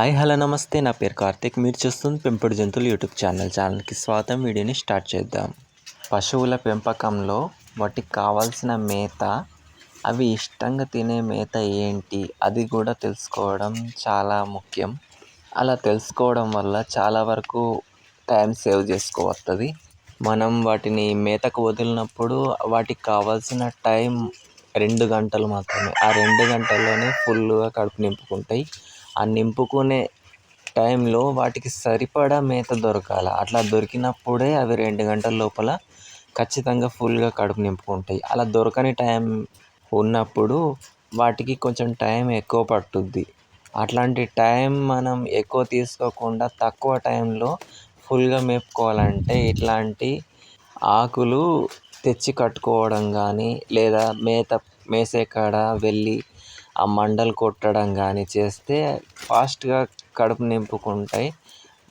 Hi hello నమస్తే. నా పేరు కార్తిక్. మీరు చూస్తుంది పెంపుడు జంతువులు యూట్యూబ్ ఛానల్. ఛానల్కి స్వాగతం. వీడియోని స్టార్ట్ చేద్దాం. పశువుల పెంపకంలో వాటికి కావాల్సిన మేత అవి ఇష్టంగా తినే మేత ఏంటి? అది కూడా తెలుసుకోవడం చాలా ముఖ్యం. అలా తెలుసుకోవడం వల్ల చాలా వరకు టైం సేవ్ చేసుకోవస్తుంది మనం వాటిని మేతకు వదిలినప్పుడు వాటికి కావాల్సిన టైం రెండు గంటలు మాత్రమే. ఆ రెండు గంటల్లోనే ఫుల్గా కడుపు నింపుకుంటాయి. ఆ నింపుకునే టైంలో వాటికి సరిపడా మేత దొరకాలి? అట్లా దొరికినప్పుడే అవి రెండు గంటల లోపల ఖచ్చితంగా ఫుల్గా కడుపు నింపుకుంటాయి. అలా దొరకని టైం ఉన్నప్పుడు వాటికి కొంచెం టైం ఎక్కువ పట్టుద్ది. అట్లాంటి టైం మనం ఎక్కువ తీసుకోకుండా తక్కువ టైంలో ఫుల్గా మేపుకోవాలంటే ఇట్లాంటి ఆకులు తెచ్చి కట్టుకోవడం కానీ లేదా మేత మేసే కాడ వెళ్ళి ఆ మండలు కొట్టడం కానీ చేస్తే ఫాస్ట్గా కడుపు నింపుకుంటాయి.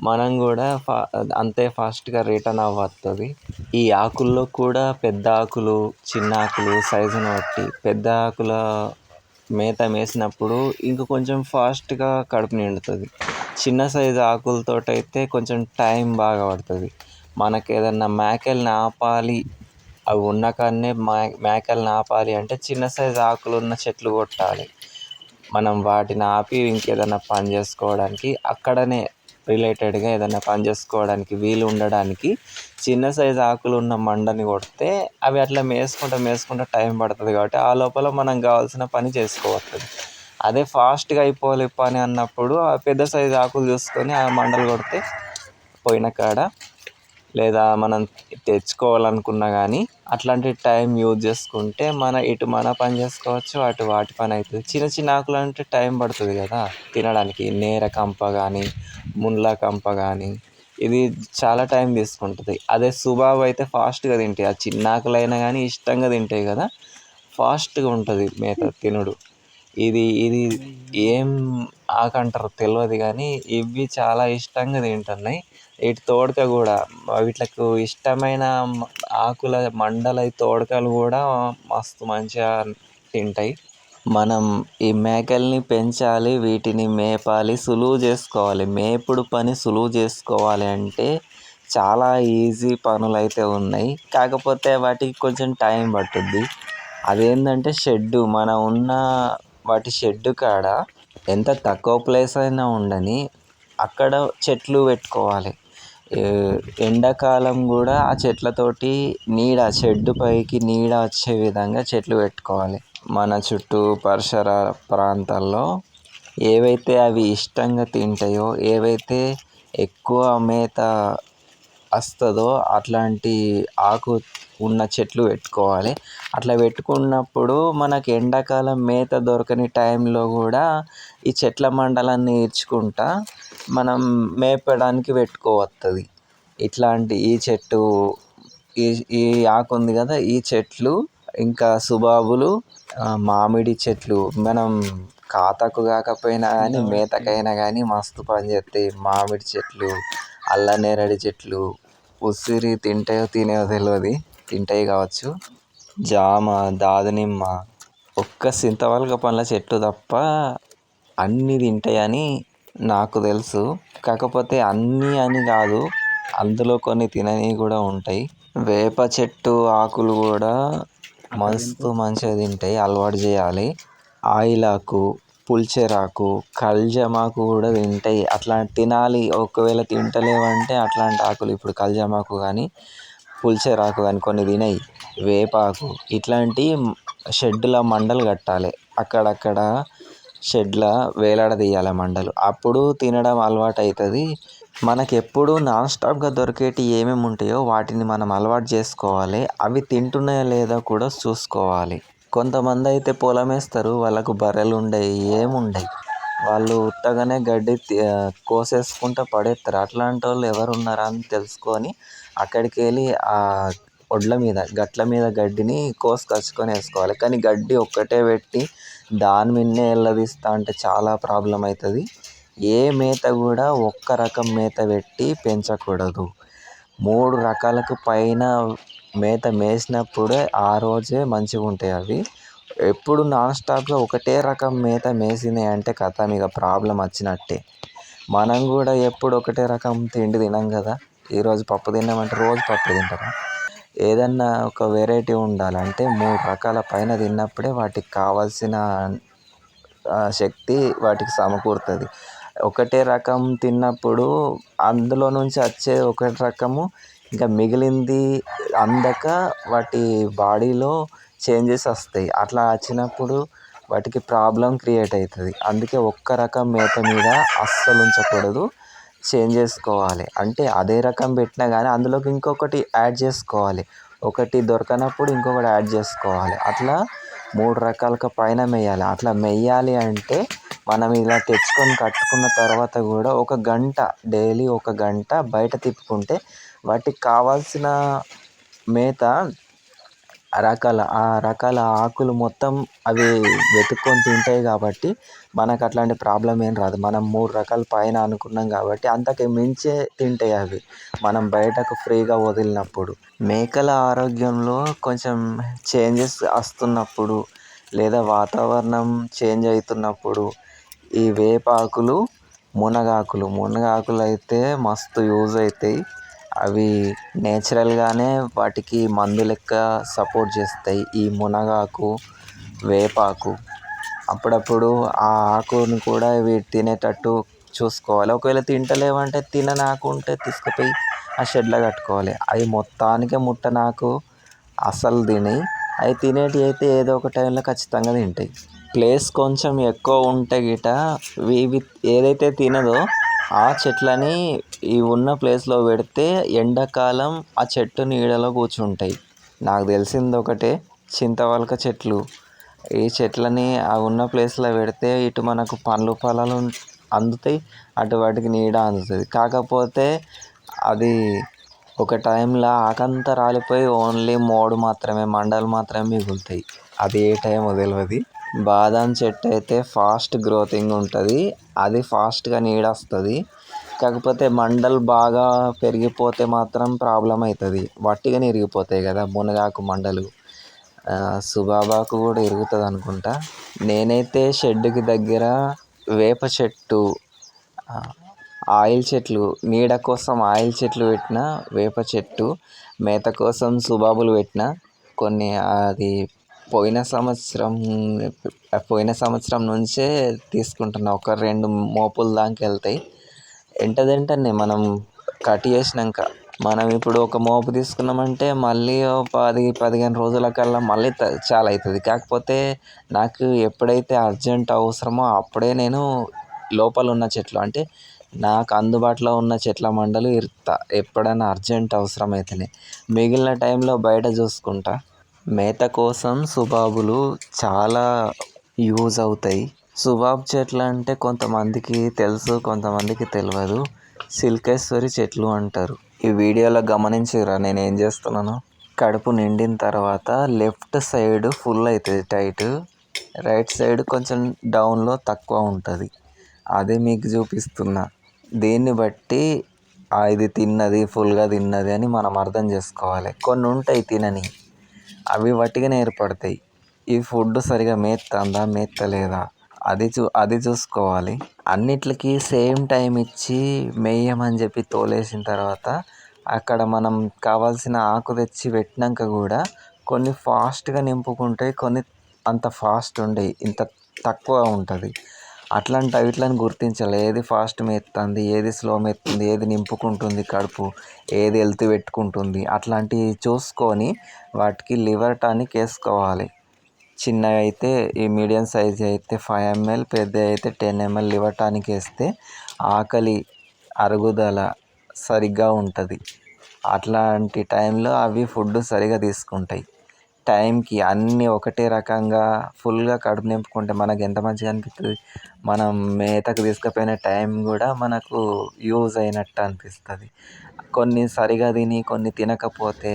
మనం కూడా ఫా అంతే ఫాస్ట్గా రిటర్న్ అవ్వస్తుంది ఈ ఆకుల్లో కూడా పెద్ద ఆకులు చిన్న ఆకులు సైజుని బట్టి పెద్ద ఆకుల మేత మేసినప్పుడు ఇంక కొంచెం ఫాస్ట్గా కడుపు నిండుతుంది. చిన్న సైజు ఆకులతో అయితే కొంచెం టైం బాగా పడుతుంది. మనకి ఏదన్నా మేకల్ని ఆపాలి అవి ఉన్న కాడనే మే మేకల్ని ఆపాలి అంటే చిన్న సైజు ఆకులు ఉన్న చెట్లు కొట్టాలి. మనం వాటిని ఆపి ఇంకేదైనా పని చేసుకోవడానికి అక్కడనే రిలేటెడ్గా ఏదైనా పని చేసుకోవడానికి వీలు ఉండడానికి చిన్న సైజు ఆకులు ఉన్న మండని కొడితే అవి అట్లా మేసుకుంటా మేసుకుంటా టైం పడుతుంది కాబట్టి ఆ లోపల మనం కావాల్సిన పని చేసుకోవచ్చు అదే ఫాస్ట్గా అయిపోవాలి పని అన్నప్పుడు ఆ పెద్ద సైజు ఆకులు చూసుకొని ఆ మండలు కొడితే పోయిన కాడ లేదా మనం తెచ్చుకోవాలనుకున్నా కానీ అట్లాంటి టైం యూజ్ చేసుకుంటే మన ఇటు మన పని చేసుకోవచ్చు అటు వాటి పని అవుతుంది చిన్న చిన్న ఆకులు అంటే టైం పడుతుంది కదా. తినడానికి నేర కంప కానీ ముళ్ళ కంప కానీ ఇది చాలా టైం తీసుకుంటుంది. అదే సుబాబు అయితే ఫాస్ట్గా తింటాయి. ఆ చిన్న ఆకులైనా కానీ ఇష్టంగా తింటాయి కదా. ఫాస్ట్గా ఉంటుంది మేత తినుడు. ఇది ఇది ఏం ఆకు తెలియదు కానీ ఇవి చాలా ఇష్టంగా తింటున్నాయి. వీటి తోడక కూడా వీటికి ఇష్టమైన ఆకుల మండల తోడకలు కూడా మస్తు మంచిగా తింటాయి. మనం ఈ మేకల్ని పెంచాలి వీటిని మేపాలి సులువు చేసుకోవాలి. మేపుడు పని సులువు చేసుకోవాలి అంటే చాలా ఈజీ పనులు అయితే ఉన్నాయి. కాకపోతే వాటికి కొంచెం టైం పట్టుద్ది. అదేంటంటే షెడ్డు మనం ఉన్న వాటి షెడ్డు కాడ ఎంత తక్కువ ప్లేస్ అయినా ఉండని అక్కడ చెట్లు పెట్టుకోవాలి. ఎండాకాలం కూడా ఆ చెట్లతోటి నీడ షెడ్డు పైకి నీడ వచ్చే విధంగా చెట్లు పెట్టుకోవాలి. మన చుట్టూ పరిసర ప్రాంతాల్లో ఏవైతే అవి ఇష్టంగా తింటాయో ఏవైతే ఎక్కువ మేత వస్తుందో అట్లాంటి ఆకు ఉన్న చెట్లు పెట్టుకోవాలి. అట్లా పెట్టుకున్నప్పుడు మనకి ఎండాకాలం మేత దొరకని టైంలో కూడా ఈ చెట్ల మండలాన్ని ఈడ్చుకుంటా మనం మేపడానికి పెట్టుకోవస్తుంది ఇట్లాంటి ఈ చెట్టు ఈ ఈ ఆకు ఉంది కదా ఈ చెట్లు ఇంకా సుబాబులు మామిడి చెట్లు మనం ఖాతాకు కాకపోయినా కానీ మేతకైనా కానీ మస్తు పనిచేస్తాయి మామిడి చెట్లు అల్ల నేరేడు చెట్లు. ఉసిరి తింటాయో తినవో తెలియదు తింటాయి కావచ్చు. జామ దానిమ్మ ఒక్క చింతవలగ పండ్ల చెట్టు తప్ప అన్నీ తింటాయని నాకు తెలుసు. కాకపోతే అన్నీ అని కాదు అందులో కొన్ని తిననివి కూడా ఉంటాయి. వేప చెట్టు ఆకులు కూడా మస్తు మంచిగా తింటాయి. అలవాటు చేయాలి. ఆయిలాకు పుల్చెరాకు కల్జమాకు కూడా తింటాయి. అట్లా తినాలి. ఒకవేళ తింటలేవంటే అట్లాంటి ఆకులు ఇప్పుడు కల్జమాకు కానీ పుల్చెరాకు కానీ కొన్ని తినయి. వేపాకు ఇట్లాంటి షెడ్డులో మండలు కట్టాలి. అక్కడక్కడ షెడ్ల వేలాడదీయాలి మండలు. అప్పుడు తినడం అలవాటు అవుతుంది మనకి ఎప్పుడు నాన్ స్టాప్గా దొరికేటి ఏమేమి ఉంటాయో వాటిని మనం అలవాటు చేసుకోవాలి. అవి తింటున్నాయో లేదో కూడా చూసుకోవాలి. కొంతమంది అయితే పొలం వేస్తారు వాళ్ళకు బర్రెలు ఉండవు ఏముండవు వాళ్ళు ఉత్తగానే గడ్డి కోసేసుకుంటూ పడేస్తారు అట్లాంటి వాళ్ళు ఎవరు ఉన్నారా అని తెలుసుకొని అక్కడికి వెళ్ళి ఆ ఒడ్ల మీద గట్ల మీద గడ్డిని కోసుకొచ్చుకొని వేసుకోవాలి. కానీ గడ్డి ఒక్కటే పెట్టి దాని మీదనే వెళ్ళదీస్తా అంటే చాలా ప్రాబ్లం అవుతుంది ఏ మేత కూడా ఒక్క రకం మేత పెట్టి పెంచకూడదు. మూడు రకాలకు పైన మేత మేసినప్పుడే ఆ రోజే మంచిగా ఉంటాయి అవి. ఎప్పుడు నాన్ స్టాప్గా ఒకటే రకం మేత మేసినాయి అంటే కథ ఇక ప్రాబ్లం వచ్చినట్టే. మనం కూడా ఎప్పుడు ఒకటే రకం తిండి తినం కదా. ఈరోజు పప్పు తిన్నామంటే రోజు పప్పు తింటారా ఏదన్నా ఒక వెరైటీ ఉండాలంటే మూడు రకాల పైన తిన్నప్పుడే వాటికి కావాల్సిన శక్తి వాటికి సమకూరుతుంది. ఒకటే రకం తిన్నప్పుడు అందులో నుంచి వచ్చే ఒకటి రకము ఇంకా మిగిలింది అందక వాటి బాడీలో చేంజెస్ వస్తాయి. అట్లా వచ్చినప్పుడు వాటికి ప్రాబ్లం క్రియేట్ అవుతుంది. అందుకే ఒక్క రకం మేత మీద అస్సలు ఉంచకూడదు. చేంజ్ చేసుకోవాలి. అంటే అదే రకం పెట్టినా కానీ అందులోకి ఇంకొకటి యాడ్ చేసుకోవాలి. ఒకటి దొరకనప్పుడు ఇంకొకటి యాడ్ చేసుకోవాలి. అట్లా మూడు రకాలుగా పైన మేయాలి. అట్లా మేయాలి అంటే మనం ఇలా తెచ్చుకొని కట్టుకున్న తర్వాత కూడా ఒక గంట డైలీ ఒక గంట బయట తిప్పుకుంటే వాటికి కావాల్సిన మేత రకాల ఆ రకాల ఆకులు మొత్తం అవి వెతుక్కొని తింటాయి కాబట్టి మనకు అట్లాంటి ప్రాబ్లం ఏం రాదు. మనం మూడు రకాల పైన అనుకున్నాం కాబట్టి అంతకు మించే తింటాయి అవి. మనం బయటకు ఫ్రీగా వదిలినప్పుడు మేకల ఆరోగ్యంలో కొంచెం చేంజెస్ వస్తున్నప్పుడు లేదా వాతావరణం చేంజ్ అవుతున్నప్పుడు ఈ వేపాకులు మునగాకులు. మునగాకులు అయితే మస్తు యూజ్ అవుతాయి అవి నేచురల్గానే వాటికి మందు లెక్క సపోర్ట్ చేస్తాయి. ఈ మునగాకు వేపాకు అప్పుడప్పుడు ఆ ఆకుని కూడా ఇవి తినేటట్టు చూసుకోవాలి. ఒకవేళ తింటలేవంటే తినని ఆకు ఉంటే తీసుకుపోయి ఆ షెడ్లో కట్టుకోవాలి. అవి మొత్తానికి ముట్టనాకు అసలు తినయి. అవి తినేటివి అయితే ఏదో ఒక టైంలో ఖచ్చితంగా తింటాయి. ప్లేస్ కొంచెం ఎక్కువ ఉంటే గిట ఇవి ఏదైతే తినదో ఆ చెట్లని ఈ ఉన్న ప్లేస్లో పెడితే ఎండాకాలం ఆ చెట్టు నీడలో కూర్చుంటాయి. నాకు తెలిసింది ఒకటే చింతవలక చెట్లు. ఈ చెట్లని ఆ ఉన్న ప్లేస్లో పెడితే ఇటు మనకు పండ్లు ఫలాలు అందుతాయి అటు వాటికి నీడ అందుతుంది కాకపోతే అది ఒక టైంలో ఆకంతా రాలిపోయి ఓన్లీ మోడు మాత్రమే మండలు మాత్రమే మిగులుతాయి. అది ఏ టైమో తెలియదు బాదం చెట్టు అయితే ఫాస్ట్ గ్రోతింగ్ ఉంటుంది. అది ఫాస్ట్గా నీడ వస్తుంది కాకపోతే మండలు బాగా పెరిగిపోతే మాత్రం ప్రాబ్లం అవుతుంది వట్టిగానే ఇరిగిపోతాయి కదా మునగాకు మండలు. సుబాబాకు కూడా ఇరుగుతుంది అనుకుంటా. నేనైతే షెడ్డుకి దగ్గర వేప చెట్టు ఆయిల్ చెట్లు నీడ కోసం ఆయిల్ చెట్లు పెట్టిన వేప చెట్టు మేత కోసం సుబాబులు పెట్టిన కొన్ని అది పోయిన సంవత్సరం పోయిన సంవత్సరం నుంచే తీసుకుంటున్నా. ఒక రెండు మోపుల దాకా వెళ్తాయి. వెంట వెంటనే మనం కట్ చేసినాక మనం ఇప్పుడు ఒక మోపు తీసుకున్నామంటే మళ్ళీ పది పదిహేను రోజులకల్లా మళ్ళీ చాలా అవుతుంది కాకపోతే నాకు ఎప్పుడైతే అర్జెంట్ అవసరమో అప్పుడే నేను లోపల ఉన్న చెట్లు అంటే నాకు అందుబాటులో ఉన్న చెట్ల మండలు ఇరుతా ఎప్పుడైనా అర్జెంట్ అవసరం అయితేనే. మిగిలిన టైంలో బయట చూసుకుంటా. మేత కోసం సుబాబులు చాలా యూజ్ అవుతాయి. సుబాబ్ చెట్లు అంటే కొంతమందికి తెలుసు కొంతమందికి తెలియదు సిల్కేశ్వరి చెట్లు అంటారు. ఈ వీడియోలో గమనించిరా నేను ఏం చేస్తున్నాను? కడుపు నిండిన తర్వాత లెఫ్ట్ సైడ్ ఫుల్ అవుతుంది టైట్. రైట్ సైడ్ కొంచెం డౌన్లో తక్కువ ఉంటుంది. అదే మీకు చూపిస్తున్నా. దీన్ని బట్టి ఇది తిన్నది ఫుల్గా తిన్నది అని మనం అర్థం చేసుకోవాలి. కొన్ని ఉంటాయి తినని. అవి వట్టిగానే ఏర్పడతాయి. ఈ ఫుడ్ సరిగా మేత్తందా మేత్తలేదా? అది చూ అది చూసుకోవాలి. అన్నిటికీ సేమ్ టైం ఇచ్చి మేయమని చెప్పి తోలేసిన తర్వాత అక్కడ మనం కావాల్సిన ఆకు తెచ్చి పెట్టినాక కూడా కొన్ని ఫాస్ట్గా నింపుకుంటాయి కొన్ని అంత ఫాస్ట్ ఉండవు ఇంత తక్కువ ఉంటుంది. అట్లాంటి వీటిని గుర్తించాలి. ఏది ఫాస్ట్ మెత్తుంది ఏది స్లో మెత్తుంది ఏది నింపుకుంటుంది కడుపు ఏది హెల్త్ పెట్టుకుంటుంది అట్లాంటివి చూసుకొని వాటికి లివర్ టానిక్ వేసుకోవాలి. చిన్నవి అయితే ఈ మీడియం సైజ్ అయితే ఫైవ్ ఎంఎల్ పెద్దవి అయితే టెన్ ఎంఎల్ లివర్ టానిక్ వేస్తే ఆకలి అరుగుదల సరిగ్గా ఉంటుంది. అట్లాంటి టైంలో అవి ఫుడ్ సరిగా తీసుకుంటాయి. టైంకి అన్నీ ఒకటే రకంగా ఫుల్గా కడుపు నింపుకుంటే మనకు ఎంత మంచిగా అనిపిస్తుంది? మనం మేతకు తీసుకుపోయిన టైం కూడా మనకు యూజ్ అయినట్టు అనిపిస్తుంది. కొన్ని సరిగా తిని కొన్ని తినకపోతే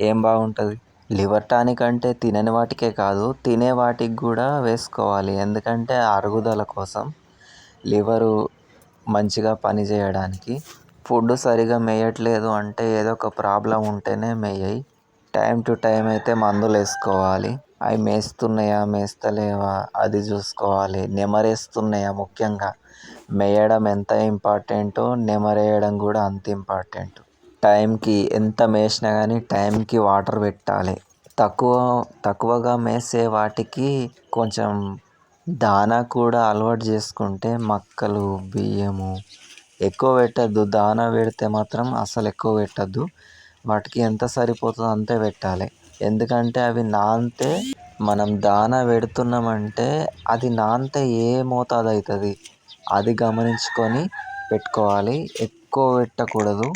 ఏం బాగుంటుంది? లివర్ టానిక్ అంటే తినని వాటికే కాదు తినే వాటికి కూడా వేసుకోవాలి. ఎందుకంటే అరుగుదల కోసం లివరు మంచిగా పనిచేయడానికి ఫుడ్ సరిగా మేయట్లేదు అంటే ఏదో ఒక ప్రాబ్లం ఉంటేనే మేయయి. టైం టు టైం అయితే మందులు వేసుకోవాలి. అవి మేస్తున్నాయా మేస్తలేవా అది చూసుకోవాలి. నెమరేస్తున్నాయా ముఖ్యంగా. మేయడం ఎంత ఇంపార్టెంటో నెమరేయడం కూడా అంత ఇంపార్టెంట్. టైంకి ఎంత మేసినా కానీ టైంకి వాటర్ పెట్టాలి. తక్కువ తక్కువగా మేసే వాటికి కొంచెం దానా కూడా అలవాటు చేసుకుంటే మక్కలు బియ్యము ఎక్కువ పెట్టద్దు. దానా పెడితే మాత్రం అసలు ఎక్కువ పెట్టద్దు. వాటికి ఎంత సరిపోతుందో అంతే పెట్టాలి. ఎందుకంటే అవి నానితే మనం దానా పెడుతున్నామంటే అది నానితే ఏ మోతాదు అవుతుంది అది గమనించుకొని పెట్టుకోవాలి. ఎక్కువ పెట్టకూడదు.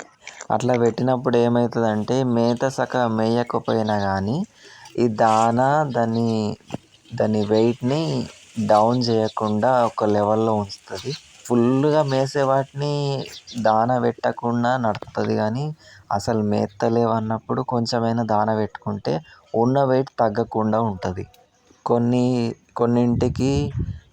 అట్లా పెట్టినప్పుడు ఏమవుతుందంటే మేత సక మేయకపోయినా కానీ ఈ దానా దాన్ని దాని వెయిట్ని డౌన్ చేయకుండా ఒక లెవెల్లో ఉంచుతుంది. ఫుల్గా మేసే వాటిని దాన పెట్టకుండా నడుపుతుంది కానీ అసలు మేస్తలేవు అన్నప్పుడు కొంచెమైనా దాన పెట్టుకుంటే ఉన్న వెయిట్ తగ్గకుండా ఉంటుంది. కొన్ని కొన్నింటికి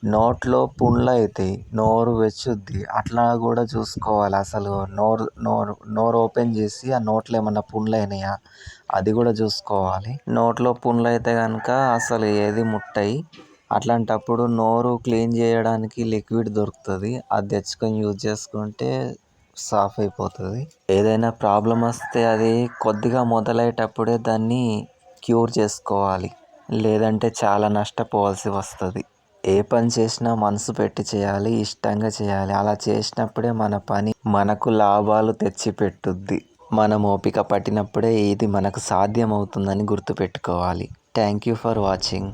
నోట్లో పుండ్లు అవుతాయి నోరు వెచ్చుద్ది. అట్లా కూడా చూసుకోవాలి అసలు. నోరు నోరు నోరు ఓపెన్ చేసి ఆ నోట్లో ఏమన్నా పుండ్లు అయినాయా? అది కూడా చూసుకోవాలి. నోట్లో పుండ్లు అయితే కనుక అసలు ఏది ముట్టయి. అట్లాంటప్పుడు నోరు క్లీన్ చేయడానికి లిక్విడ్ దొరుకుతుంది. అది తెచ్చుకొని యూజ్ చేసుకుంటే సాఫ్ అయిపోతుంది. ఏదైనా ప్రాబ్లం వస్తే అది కొద్దిగా మొదలయ్యేటప్పుడే దాన్ని క్యూర్ చేసుకోవాలి. లేదంటే చాలా నష్టపోవాల్సి వస్తుంది. ఏ పని చేసినా మనసు పెట్టి చేయాలి ఇష్టంగా చేయాలి. అలా చేసినప్పుడే మన పని మనకు లాభాలు తెచ్చిపెట్టుద్ది. మనం ఓపిక పట్టినప్పుడే ఇది మనకు సాధ్యమవుతుందని గుర్తుపెట్టుకోవాలి. Thank you for watching.